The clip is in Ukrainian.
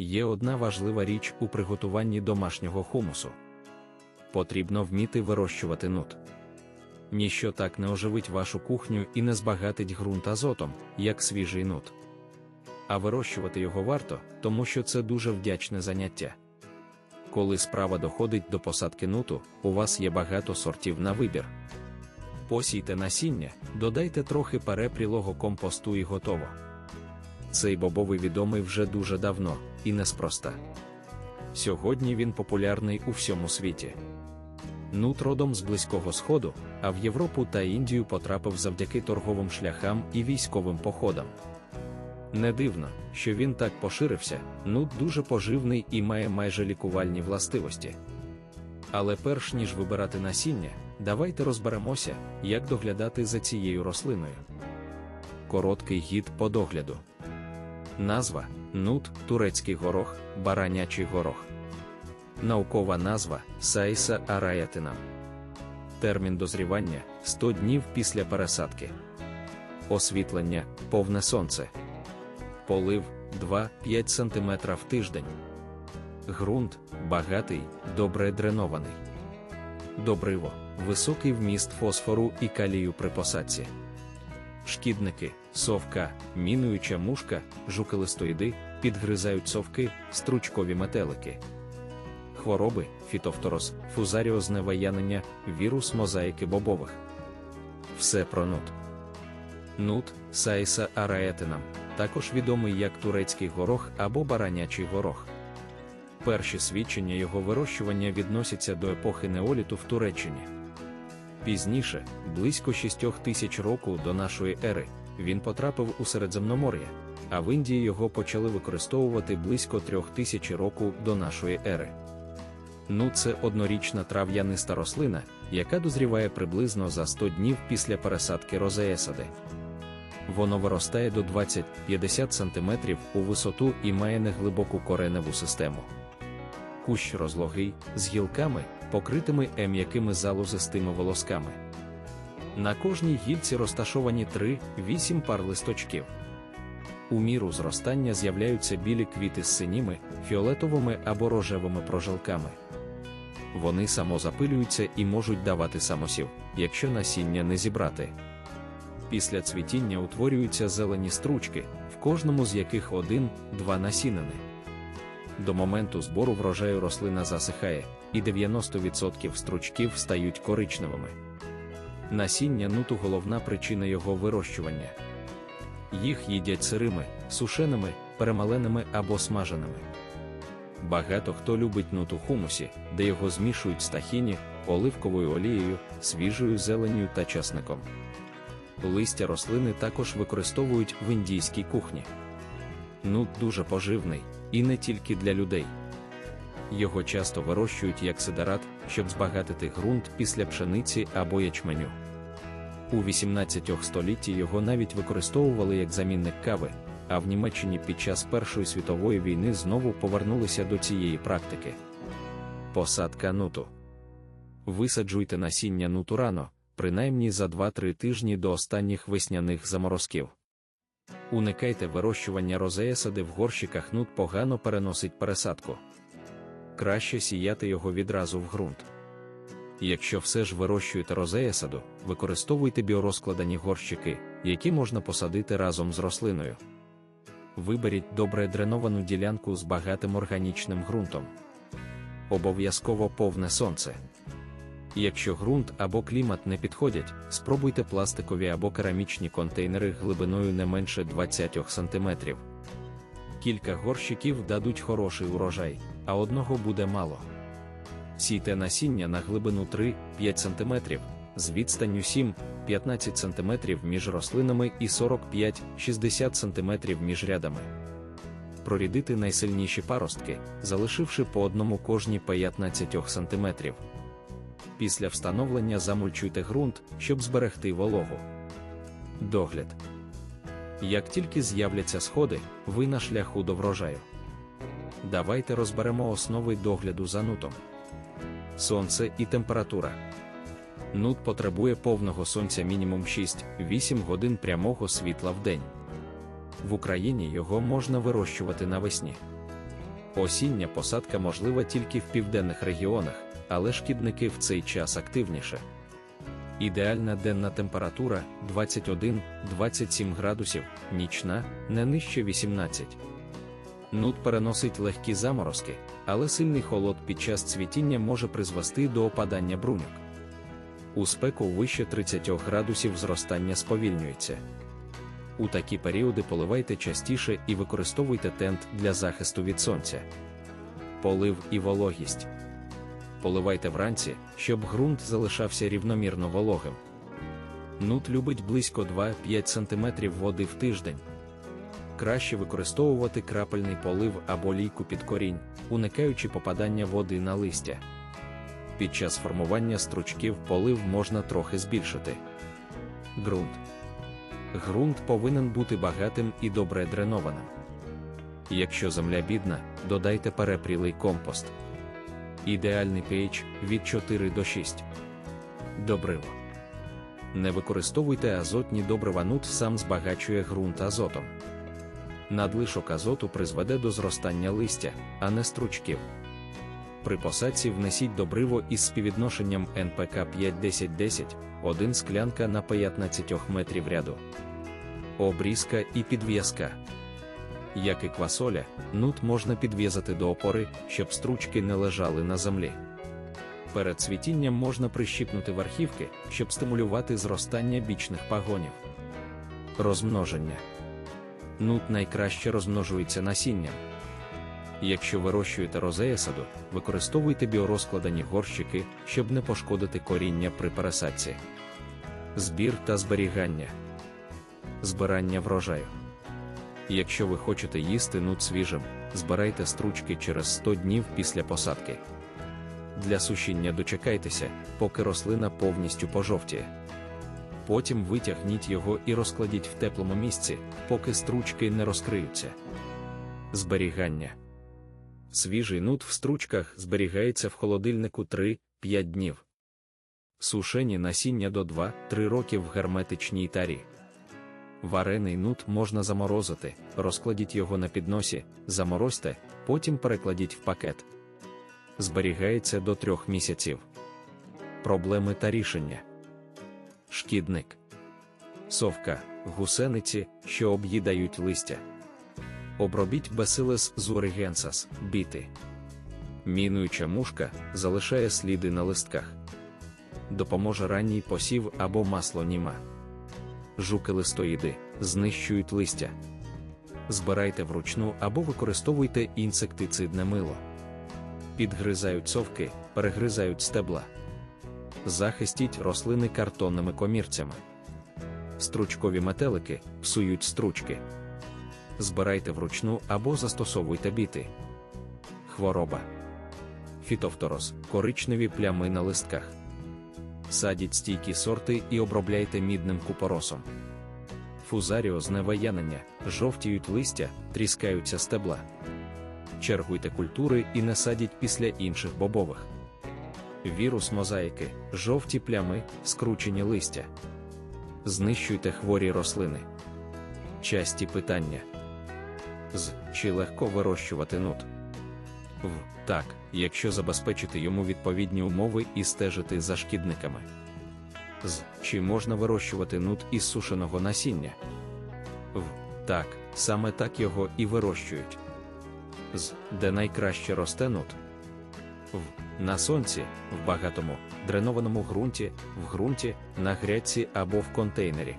Є одна важлива річ у приготуванні домашнього хумусу. Потрібно вміти вирощувати нут. Ніщо так не оживить вашу кухню і не збагатить ґрунт азотом, як свіжий нут. А вирощувати його варто, тому що це дуже вдячне заняття. Коли справа доходить до посадки нуту, у вас є багато сортів на вибір. Посійте насіння, додайте трохи перепрілого компосту і готово. Цей бобовий відомий вже дуже давно, і неспроста. Сьогодні він популярний у всьому світі. Нут родом з Близького Сходу, а в Європу та Індію потрапив завдяки торговим шляхам і військовим походам. Не дивно, що він так поширився, нут дуже поживний і має майже лікувальні властивості. Але перш ніж вибирати насіння, давайте розберемося, як доглядати за цією рослиною. Короткий гід по догляду. Назва нут, турецький горох, баранячий горох. Наукова назва Сайса араятина. Термін дозрівання 100 днів після пересадки. Освітлення повне сонце. Полив 2-5 см в тиждень. Грунт багатий, добре дренований. Добриво високий вміст фосфору і калію при посадці. Шкідники, совка, мінуюча мушка, жуки-листоїди, підгризають совки, стручкові метелики. Хвороби, фітофторос, фузаріозне ваянення, вірус мозаїки бобових. Все про нут. Нут, сайса араетинам, також відомий як турецький горох або баранячий горох. Перші свідчення його вирощування відносяться до епохи неоліту в Туреччині. Пізніше, близько 6 тисяч року до нашої ери, він потрапив у Середземномор'я, а в Індії його почали використовувати близько 3 тисяч року до нашої ери. Ну, це однорічна трав'яниста рослина, яка дозріває приблизно за 100 днів після пересадки розеесади. Воно виростає до 20-50 см у висоту і має неглибоку кореневу систему. Кущ розлогий, з гілками, покритими м'якими залозистими волосками. На кожній гілці розташовані 3-8 пар листочків. У міру зростання з'являються білі квіти з синіми, фіолетовими або рожевими прожилками. Вони самозапилюються і можуть давати самосів, якщо насіння не зібрати. Після цвітіння утворюються зелені стручки, в кожному з яких один-два насінини. До моменту збору врожаю рослина засихає, і 90% стручків стають коричневими. Насіння нуту головна причина його вирощування. Їх їдять сирими, сушеними, перемаленими або смаженими. Багато хто любить нут у хумусі, де його змішують з тахіні, оливковою олією, свіжою зеленню та часником. Листя рослини також використовують в індійській кухні. Нут дуже поживний, і не тільки для людей. Його часто вирощують як сидерат, щоб збагатити ґрунт після пшениці або ячменю. У 18 столітті його навіть використовували як замінник кави, а в Німеччині під час Першої світової війни знову повернулися до цієї практики. Посадка нуту. Висаджуйте насіння нуту рано, принаймні за 2-3 тижні до останніх весняних заморозків. Уникайте вирощування розеясади в горщиках нут погано переносить пересадку. Краще сіяти його відразу в ґрунт. Якщо все ж вирощуєте розеясаду, використовуйте біорозкладені горщики, які можна посадити разом з рослиною. Виберіть добре дреновану ділянку з багатим органічним ґрунтом. Обов'язково повне сонце. Якщо ґрунт або клімат не підходять, спробуйте пластикові або керамічні контейнери глибиною не менше 20 см. Кілька горщиків дадуть хороший урожай, а одного буде мало. Сійте насіння на глибину 3-5 см, з відстанню 7-15 см між рослинами і 45-60 см між рядами. Прорідити найсильніші паростки, залишивши по одному кожні 15 см. Після встановлення замульчуйте ґрунт, щоб зберегти вологу. Догляд. Як тільки з'являться сходи, ви на шляху до врожаю. Давайте розберемо основи догляду за нутом. Сонце і температура. Нут потребує повного сонця мінімум 6-8 годин прямого світла в день. В Україні його можна вирощувати навесні. Осіння посадка можлива тільки в південних регіонах, але шкідники в цей час активніше. Ідеальна денна температура 21-27 градусів, нічна не нижче 18. Нут переносить легкі заморозки, але сильний холод під час цвітіння може призвести до опадання бруньок. У спеку вище 30 градусів зростання сповільнюється. У такі періоди поливайте частіше і використовуйте тент для захисту від сонця. Полив і вологість. Поливайте вранці, щоб ґрунт залишався рівномірно вологим. Нут любить близько 2-5 см води в тиждень. Краще використовувати крапельний полив або лійку під корінь, уникаючи попадання води на листя. Під час формування стручків полив можна трохи збільшити. Ґрунт. Ґрунт повинен бути багатим і добре дренованим. Якщо земля бідна, додайте перепрілий компост. Ідеальний pH від 4 до 6. Добриво. Не використовуйте азотні добрива нут сам збагачує ґрунт азотом. Надлишок азоту призведе до зростання листя, а не стручків. При посадці внесіть добриво із співвідношенням НПК 5-10-10, 1 склянка на 15 метрів ряду. Обрізка і підв'язка. Як і квасоля, нут можна підв'язати до опори, щоб стручки не лежали на землі. Перед цвітінням можна прищіпнути верхівки, щоб стимулювати зростання бічних пагонів. Розмноження. Нут найкраще розмножується насінням. Якщо вирощуєте розея саду, використовуйте біорозкладені горщики, щоб не пошкодити коріння при пересадці. Збір та зберігання. Збирання врожаю. Якщо ви хочете їсти нут свіжим, збирайте стручки через 100 днів після посадки. Для сушіння дочекайтеся, поки рослина повністю пожовтіє. Потім витягніть його і розкладіть в теплому місці, поки стручки не розкриються. Зберігання. Свіжий нут в стручках зберігається в холодильнику 3-5 днів. Сушені насіння до 2-3 роки в герметичній тарі. Варений нут можна заморозити, розкладіть його на підносі, заморозьте, потім перекладіть в пакет. Зберігається до 3 місяців. Проблеми та рішення. Шкідник. Совка, гусениці, що об'їдають листя. Обробіть Bacillus zurigensas, біти. Мінуюча мушка залишає сліди на листках. Допоможе ранній посів або масло німа. Жуки листоїди знищують листя. Збирайте вручну або використовуйте інсектицидне мило. Підгризають совки, перегризають стебла. Захистіть рослини картонними комірцями. Стручкові метелики псують стручки. Збирайте вручну або застосовуйте біти. Хвороба. Фітофторос коричневі плями на листках. Садіть стійкі сорти і обробляйте мідним купоросом. Фузаріозне ваянення, жовтіють листя, тріскаються стебла. Чергуйте культури і не садіть після інших бобових. Вірус мозаїки, жовті плями, скручені листя. Знищуйте хворі рослини. Часті питання. З чи легко вирощувати нут? В так, якщо забезпечити йому відповідні умови і стежити за шкідниками. З чи можна вирощувати нут із сушеного насіння? В так, саме так його і вирощують. З де найкраще росте нут? В на сонці, в багатому, дренованому ґрунті, в ґрунті, на грядці або в контейнері.